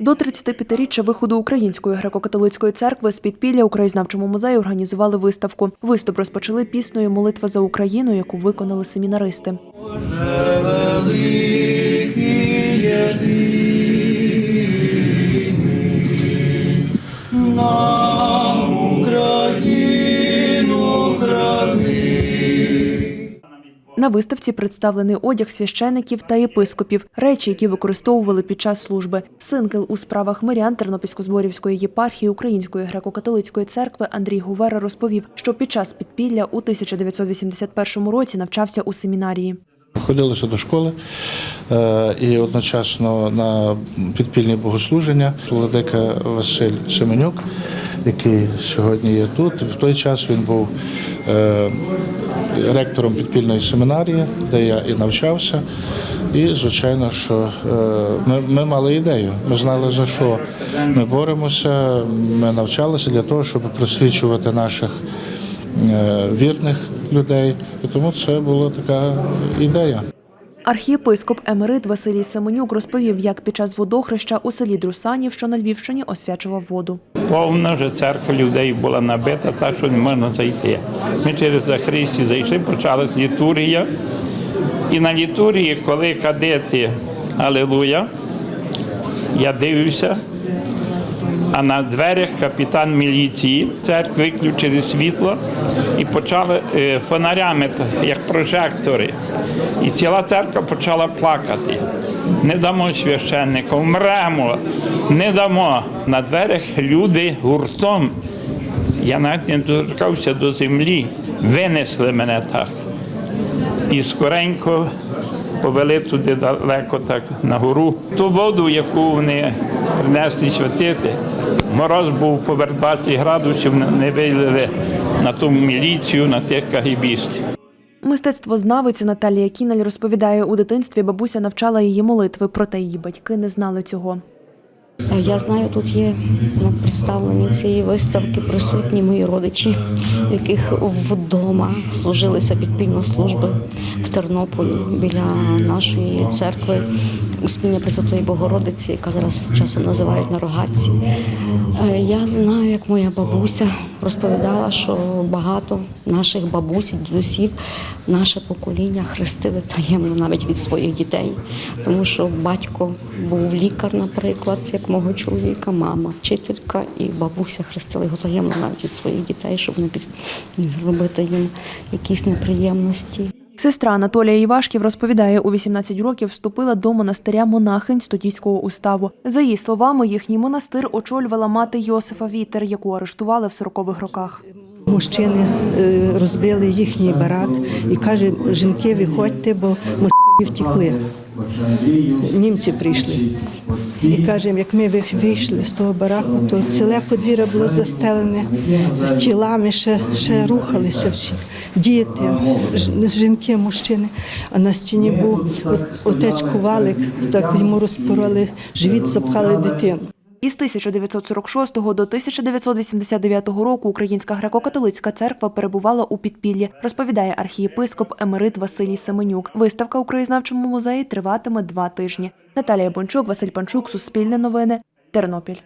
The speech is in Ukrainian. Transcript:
До 35-річчя виходу Української греко-католицької церкви з підпілля у краєзнавчому музеї організували виставку. Виступ розпочали піснею Молитва за Україну, яку виконали семінаристи. На виставці представлений одяг священиків та єпископів, речі, які використовували під час служби. Синкел у справах мирян Тернопільсько-Зборівської єпархії Української греко-католицької церкви Андрій Гувера розповів, що під час підпілля у 1981 році навчався у семінарії. Ходили до школи е, і одночасно на підпільні богослуження владика Василь Семенюк, який сьогодні є тут. В той час він був е, ректором підпільної семінарії, де я і навчався. І, звичайно, що е, ми, ми мали ідею. Ми знали, за що ми боремося. Ми навчалися для того, щоб просвічувати наших е, вірних людей. І тому це була така ідея. Архієпископ Емерит Василій Семенюк розповів, як під час водохреща у селі Друсанів, що на Львівщині, освячував воду. Повна вже церква людей була набита, так що не можна зайти. Ми через Захристі зайшли, почалась літургія. І на літургії, коли кадети Алелуя, я дивився, а на дверях капітан міліції церкви виключили світло і почали е, фонарями, як прожектори. І ціла церква почала плакати. Не дамо священника, вмремо, не дамо. На дверях люди гуртом. Я навіть не доторкався до землі, винесли мене так. І скоренько повели туди далеко так на гору. Ту воду, яку вони принесли святити, мороз був поверх 20 градусів, не вилили на ту міліцію, на тих кагібістів. Мистецтвознавиця Наталія Кіналь розповідає, у дитинстві бабуся навчала її молитви, проте її батьки не знали цього. Я знаю, тут є на представленні цієї виставки присутні мої родичі, яких вдома служилися підпільно служби в Тернополі біля нашої церкви Успіння Пресвятої Богородиці, яка зараз часом називають на рогатці. Е, Я знаю, як моя бабуся розповідала, що багато наших бабусь, дідусів, наше покоління хрестили таємно навіть від своїх дітей, тому що батько був лікар, наприклад, як мого чоловіка, мама, вчителька, і бабуся хрестила його таємно навіть від своїх дітей, щоб не робити їм якісь неприємності. Сестра Анатолія Івашків розповідає, у 18 років вступила до монастиря монахинь Студійського уставу. За її словами, їхній монастир очолювала мати Йосифа Вітер, яку арештували в 40-х роках. Мужчини е, розбили їхній барак і каже, жінки, виходьте, бо москалі втекли. Німці прийшли. І кажемо, як ми вийшли з того бараку, то ціле подвір'я було застелене тілами, ще, ще рухалися всі. Діти, жінки, мужчини. А на стіні був отець Ковалик, так йому розпороли живіт, запхали дитину. Із 1946 до 1989 року Українська греко-католицька церква перебувала у підпіллі, розповідає архієпископ Емерит Василій Семенюк. Виставка у краєзнавчому музеї триватиме два тижні. Наталія Бончук, Василь Панчук, Суспільне новини, Тернопіль.